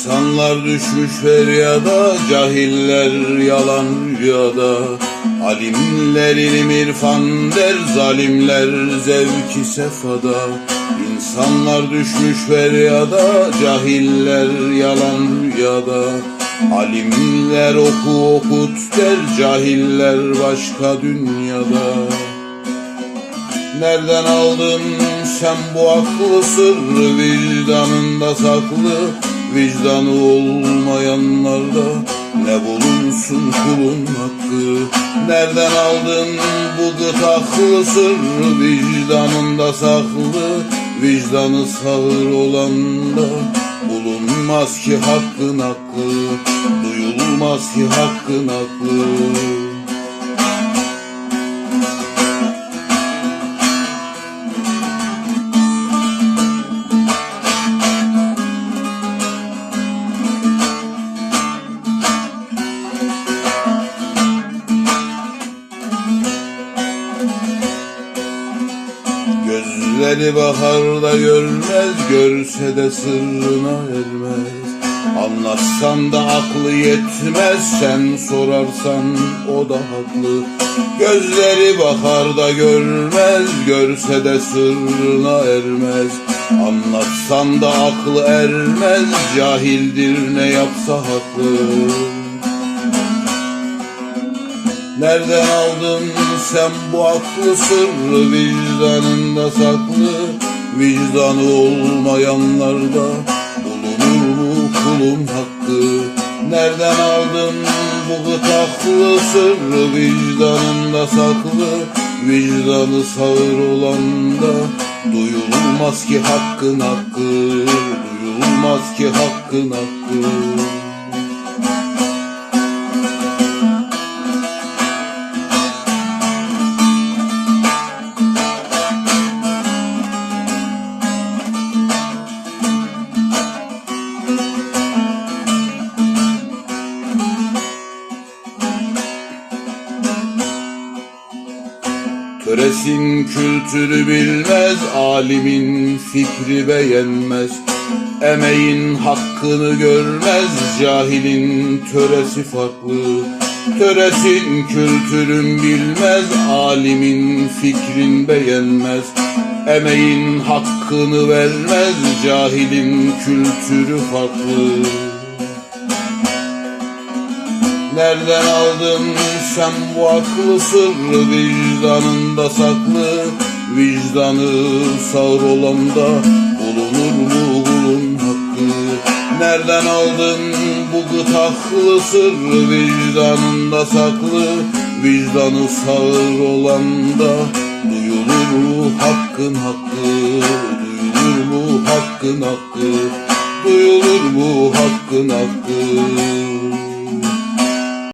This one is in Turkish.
İnsanlar düşmüş feryada, cahiller yalan rüyada. Alimler ilim irfan der, zalimler zevki sefada. İnsanlar düşmüş feryada, cahiller yalan rüyada. Alimler oku okut der, cahiller başka dünyada. Nereden aldın sen bu aklı sırrı vicdanında saklı Vicdanı olmayanlarda ne bulunsun kulun hakkı? Nereden aldın bu gıtaklı sırrı? Vicdanında saklı Vicdanı sağır olanda bulunmaz ki hakkın hakkı Duyulmaz ki hakkın hakkı Gözleri baharda görmez, görse de sırrına ermez. Anlatsan da aklı yetmez, sen sorarsan o da haklı. Gözleri baharda görmez, görse de sırrına ermez. Anlatsan da aklı ermez, cahildir ne yapsa haklı. Nereden aldın sen bu aklı sırrı? Vicdanında saklı. Vicdanı olmayanlarda bulunur mu kulun hakkı? Nereden aldın bu gıtaklı sırrı? Vicdanında saklı. Vicdanı sağır olanda duyulmaz ki hakkın hakkı. Duyulmaz ki hakkın hakkı Töresin kültürü bilmez, alimin fikri beğenmez. Emeğin hakkını görmez, cahilin töresi farklı. Töresin kültürün bilmez, alimin fikrin beğenmez. Emeğin hakkını vermez, cahilin kültürü farklı. Nereden aldın sen bu aklı sırrı vicdanında saklı. Vicdanı sağır olanda bulunur mu kulun hakkı? Nereden aldın bu gıtaklı sırrı vicdanında saklı? Vicdanı sağır olanda duyulur mu hakkın hakkı? Duyulur mu hakkın hakkı? Duyulur mu hakkın hakkı